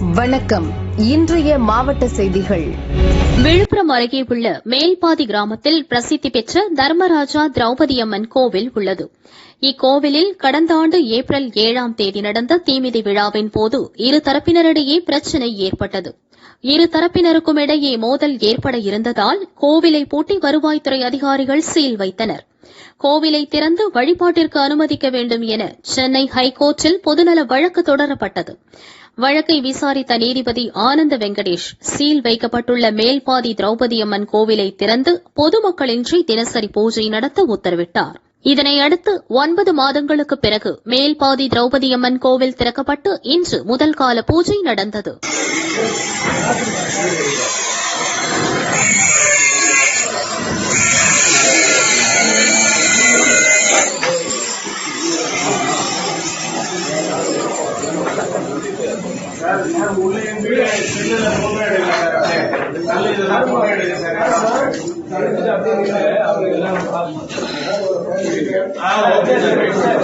வணக்கம். இன்றைய மாவட்ட செய்திகள். விழுப்புரம் அருகே உள்ள மேல்பாதி கிராமத்தில் பிரசித்தி பெற்ற தர்மராஜா திரௌபதி அம்மன் கோவில் உள்ளது. இக்கோவிலில் கடந்த ஆண்டு ஏப்ரல் ஏழாம் தேதி நடந்த தீமிதி விழாவின் போது இரு தரப்பினரிடையே பிரச்சினை ஏற்பட்டது. இரு தரப்பினருக்கும் இடையே மோதல் ஏற்பட இருந்ததால் கோவிலை பூட்டி வருவாய்த்துறை அதிகாரிகள் சீல் வைத்தனர். கோவிலை திறந்து வழிபாட்டிற்கு அனுமதிக்க வேண்டும் என சென்னை ஹைகோர்ட்டில் பொதுநல வழக்கு தொடரப்பட்டது. வழக்கை விசாரித்த நீதிபதி ஆனந்த வெங்கடேஷ் சீல் வைக்கப்பட்டுள்ள மேல்பாதி திரௌபதி அம்மன் கோவிலை திறந்து பொதுமக்களின்றி தினசரி பூஜை நடத்த உத்தரவிட்டார். இதனையடுத்து ஒன்பது மாதங்களுக்கு பிறகு மேல்பாதி திரௌபதி அம்மன் கோவில் திறக்கப்பட்டு இன்று முதல் கால பூஜை நடந்தது. ஆ ஓகே சார்.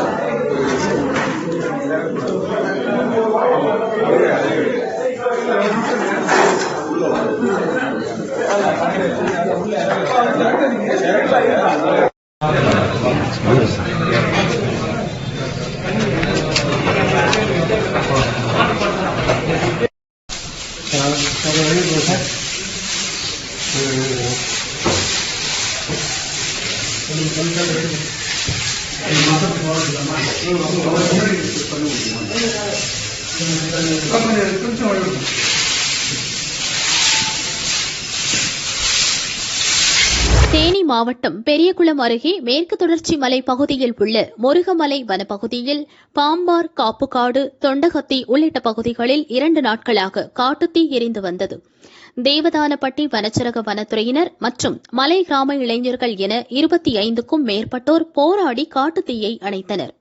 தேனி மாவட்டம் பெரியகுளம் அருகே மேற்கு தொடர்ச்சி மலை பகுதியில் உள்ள முருகமலை வனப்பகுதியில் பாம்பார் காப்புக்காடு தொண்டகத்தி உள்ளிட்ட பகுதிகளில் இரண்டு நாட்களாக காட்டுத்தீ எரிந்து வந்தது. தேவதானப்பட்டி வனச்சரக வனத்துறையினர் மற்றும் மலை கிராம இளைஞர்கள் என இருபத்தி ஐந்துக்கும் மேற்பட்டோர் போராடி காட்டுத்தீயை அணைத்தனர்.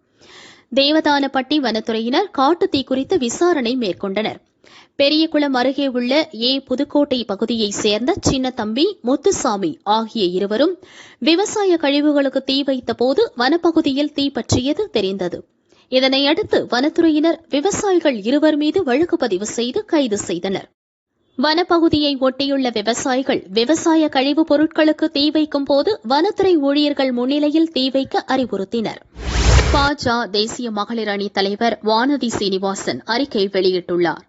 தேவதானப்பட்டி வனத்துறையினர் காட்டுத்தீ குறித்து விசாரணை மேற்கொண்டனர். பெரியகுளம் அருகே உள்ள ஏ. புதுக்கோட்டை பகுதியைச் சேர்ந்த சின்னத்தம்பி முத்துசாமி ஆகிய இருவரும் விவசாய கழிவுகளுக்கு தீ வைத்தபோது வனப்பகுதியில் தீ பற்றியது தெரிந்தது. இதனையடுத்து வனத்துறையினர் விவசாயிகள் இருவர் மீது வழக்கு பதிவு செய்து கைது செய்தனர். வனப்பகுதியை ஒட்டியுள்ள விவசாயிகள் விவசாய கழிவுப் பொருட்களுக்கு தீ வைக்கும் போது வனத்துறை ஊழியர்கள் முன்னிலையில் தீ வைக்க அறிவுறுத்தினர். பாஜ தேசிய மகளிர் அணி தலைவர் வானதி சீனிவாசன் அறிக்கை வெளியிட்டுள்ளார்.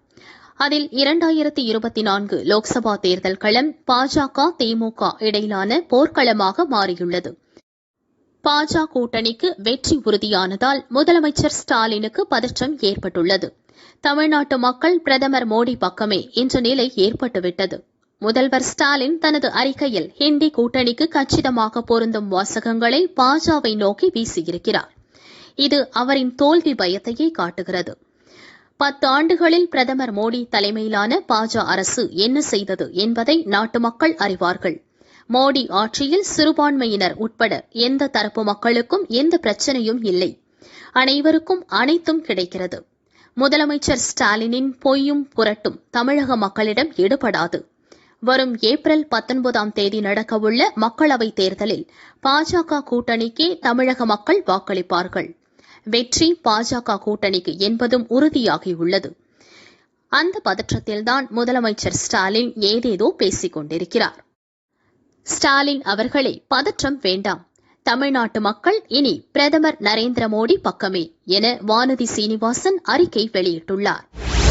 அதில் இரண்டாயிரத்தி இருபத்தி நான்கு லோக்சபா தேர்தல் களம் பாஜக திமுக இடையிலான போர்க்களமாக மாறியுள்ளது. பாஜ கூட்டணிக்கு வெற்றி உறுதியானதால் முதலமைச்சர் ஸ்டாலினுக்கு பதற்றம் ஏற்பட்டுள்ளது. தமிழ்நாட்டு மக்கள் பிரதமர் மோடி பக்கமே என்ற நிலை ஏற்பட்டுவிட்டது. முதல்வர் ஸ்டாலின் தனது அறிக்கையில் ஹிந்தி கூட்டணிக்கு கச்சிதமாக பொருந்தும் வாசகங்களை பாஜவை நோக்கி வீசியிருக்கிறார். இது அவரின் தோல்வி பயத்தையே காட்டுகிறது. பத்து ஆண்டுகளில் பிரதமர் மோடி தலைமையிலான பாஜ அரசு என்ன செய்தது என்பதை நாட்டு மக்கள் அறிவார்கள். மோடி ஆட்சியில் சிறுபான்மையினர் உட்பட எந்த தரப்பு மக்களுக்கும் எந்த பிரச்சனையும் இல்லை. அனைவருக்கும் அனைத்தும் கிடைக்கிறது. முதலமைச்சர் ஸ்டாலினின் பொய்யும் புரட்டும் தமிழக மக்களிடம் ஈடுபடாது வரும் ஏப்ரல் பத்தொன்பதாம் தேதி நடக்கவுள்ள மக்களவைத் தேர்தலில் பாஜக கூட்டணிக்கே தமிழக மக்கள் வாக்களிப்பார்கள். வெற்றி பாஜக கூட்டணிக்கு என்பதும் உறுதியாகியுள்ளது. அந்த பதற்றத்தில்தான் முதலமைச்சர் ஸ்டாலின் ஏதேதோ பேசிக் கொண்டிருக்கிறார். ஸ்டாலின் அவர்களே பதற்றம் வேண்டாம். தமிழ்நாட்டு மக்கள் இனி பிரதமர் நரேந்திர மோடி பக்கமே என வானதி சீனிவாசன் அறிக்கை வெளியிட்டுள்ளார்.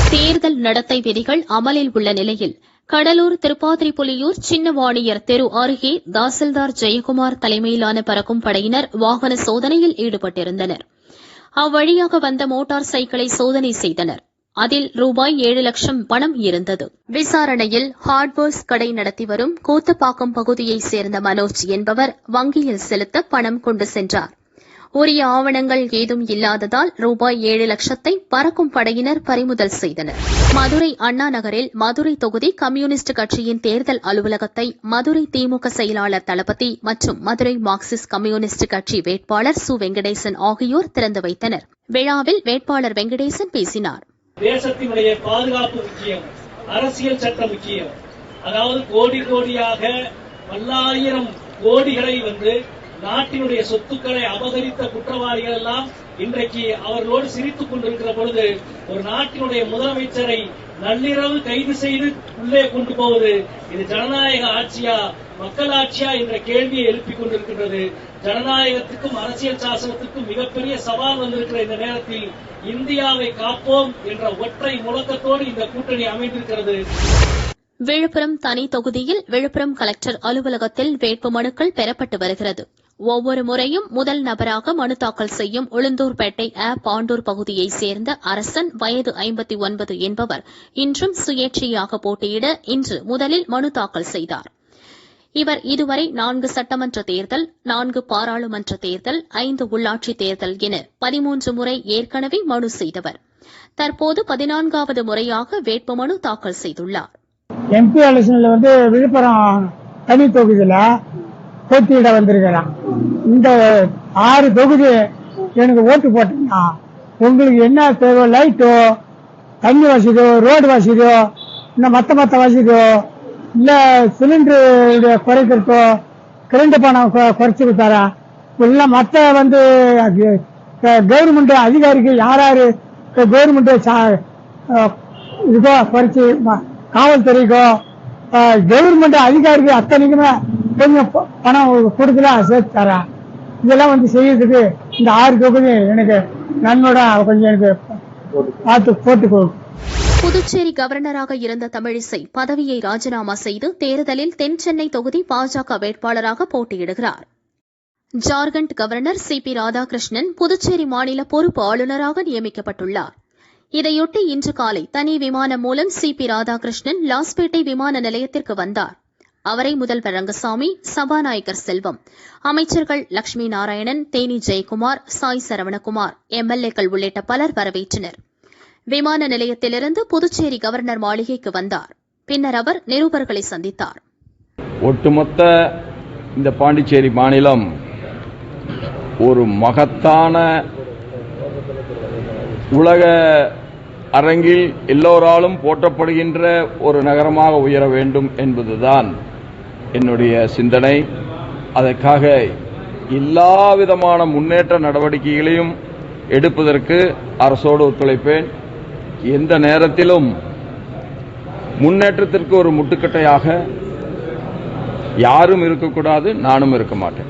தேர்தல் நடத்தை விதிகள் அமலில் உள்ள நிலையில் கடலூர் திருப்பாதிரிப்புலியூர் சின்னவாணியர் தெரு அருகே தாசில்தார் ஜெயக்குமார் தலைமையிலான பறக்கும் படையினர் வாகன சோதனையில் ஈடுபட்டிருந்தனர். அவ்வழியாக வந்த மோட்டார் சைக்கிளை சோதனை செய்தனர். அதில் ரூபாய் ஏழு லட்சம் பணம் இருந்தது. விசாரணையில் ஹார்ட்வேர்ஸ் கடை நடத்தி வரும் கோத்தப்பாக்கம் பகுதியைச் சேர்ந்த மனோஜ் என்பவர் வங்கியில் செலுத்த பணம் கொண்டு சென்றார். உரிய ஆவணங்கள் ஏதும் இல்லாததால் ரூபாய் ஏழு லட்சத்தை பறக்கும் படையினர் பறிமுதல் செய்தனர். மதுரை அண்ணா நகரில் மதுரை தொகுதி கம்யூனிஸ்ட் கட்சியின் தேர்தல் அலுவலகத்தை மதுரை திமுக செயலாளர் தளபதி மற்றும் மதுரை மார்க்சிஸ்ட் கம்யூனிஸ்ட் கட்சி வேட்பாளர் சு. வெங்கடேசன் ஆகியோர் திறந்து வைத்தனர். விழாவில் வேட்பாளர் வெங்கடேசன் பேசினார். தேசத்தினுடைய பாதுகாப்பு முக்கியம் அரசியல் சட்டம் முக்கியம். அதாவது கோடி கோடியாக பல்லாயிரம் கோடிகளை வந்து நாட்டினுடைய சொத்துக்களை அபகரித்த குற்றவாளிகள் எல்லாம் இன்றைக்கு அவர்களோடு சிரித்துக் கொண்டிருக்கிற பொழுது ஒரு நாட்டினுடைய முதலமைச்சரை நள்ளிரவு கைது செய்து உள்ளே கொண்டு போவது இது ஜனநாயக ஆட்சியா மக்களாட்சியா என்ற கேள்வியை எழுப்பிக் கொண்டிருக்கின்றது. ஜனநாயகத்துக்கும் அரசியல் சாசனத்துக்கும் மிகப்பெரிய சவால் வந்திருக்கிற இந்த நேரத்தில் இந்தியாவை காப்போம் என்ற ஒற்றை முழக்கத்தோடு இந்த கூட்டணி அமைந்திருக்கிறது. விழுப்புரம் தனி தொகுதியில் விழுப்புரம் கலெக்டர் அலுவலகத்தில் வேட்புமனுக்கள் பெறப்பட்டு வருகிறது. ஒவ்வொரு முறையும் முதல் நபராக மனு தாக்கல் செய்யும் உளுந்தூர்பேட்டை அ பாண்டூர் பகுதியைச் சேர்ந்த அரசன் வயது ஐம்பத்தி ஒன்பது என்பவர் இன்றும் சுயேட்சையாக போட்டியிட இன்று முதலில் மனு தாக்கல் செய்தார். இவர் இதுவரை நான்கு சட்டமன்ற தேர்தல் நான்கு பாராளுமன்ற தேர்தல் ஐந்து உள்ளாட்சி தேர்தல் என பதிமூன்று முறை ஏற்கனவே மனு செய்தவர். தற்போது பதினான்காவது முறையாக வேட்புமனு தாக்கல் செய்துள்ளார். எம்பி எலெக்ஷன்ல வந்து விழுப்புரம் தனி தொகுதியில போட்டியிட வந்திருக்கிறேன். இந்த ஆறு தொகுதி எனக்கு ஓட்டு போட்டீங்கன்னா உங்களுக்கு என்ன தேவை? லைட்டோ தண்ணி வசதியோ ரோடு வசதியோ இல்ல மத்த மத்த வசதியோ இல்ல சிலிண்டருடைய குறைக்கிறதோ கரண்ட் பணம் கொ- குறைச்சு தரேன் இல்ல மத்த வந்து கவர்மெண்ட் அதிகாரிகள் யார் யாரு? கவர்மெண்ட் இதோ குறைச்சி ம- காவல்துறைக்கோ கவர்மெண்ட் அதிகாரிகள் அத்தனைக்குமே கொஞ்சம் பணம் கொடுக்கல சேர்த்து தரேன் இதெல்லாம் வந்து செய்யறதுக்கு இந்த ஆறு தொகுதி எனக்கு நன்மையோட கொஞ்சம் எனக்கு பார்த்து போட்டு கொடு. புதுச்சேரி கவர்னராக இருந்த தமிழிசை பதவியை ராஜினாமா செய்து தேர்தலில் தென் சென்னை தொகுதி பாஜக வேட்பாளராக போட்டியிடுகிறார். Jharkhand governor C P Radhakrishnan Puducherry மாநில பொறுப்பு ஆளுநராக நியமிக்கப்பட்டுள்ளார். இதையொட்டி இன்று காலை தனி விமானம் மூலம் சி பி ராதாகிருஷ்ணன் லாஸ்பேட்டை விமான நிலையத்திற்கு வந்தார். அவரை முதல்வர் ரங்கசாமி சபாநாயகர் செல்வம் அமைச்சர்கள் லட்சுமி நாராயணன் தேனி ஜெயக்குமார் சாய் சரவணகுமார் எம்எல்ஏக்கள் உள்ளிட்ட பலர் வரவேற்றனர். விமான நிலையத்திலிருந்து புதுச்சேரி கவர்னர் மாளிகைக்கு வந்தார். பின்னர் அவர் நிருபர்களை சந்தித்தார். ஒட்டுமொத்த இந்த பாண்டிச்சேரி மாநிலம் ஒரு மகத்தான உலக அரங்கில் எல்லோராலும் போற்றப்படுகின்ற ஒரு நகரமாக உயர வேண்டும் என்பதுதான் என்னுடைய சிந்தனை. அதற்காக எல்லா விதமான முன்னேற்ற நடவடிக்கைகளையும் எடுப்பதற்கு அரசோடு ஒத்துழைப்பேன். எந்த நேரத்திலும் முன்னேற்றத்திற்கு ஒரு முட்டுக்கட்டையாக யாரும் இருக்கக்கூடாது நானும் இருக்க மாட்டேன்.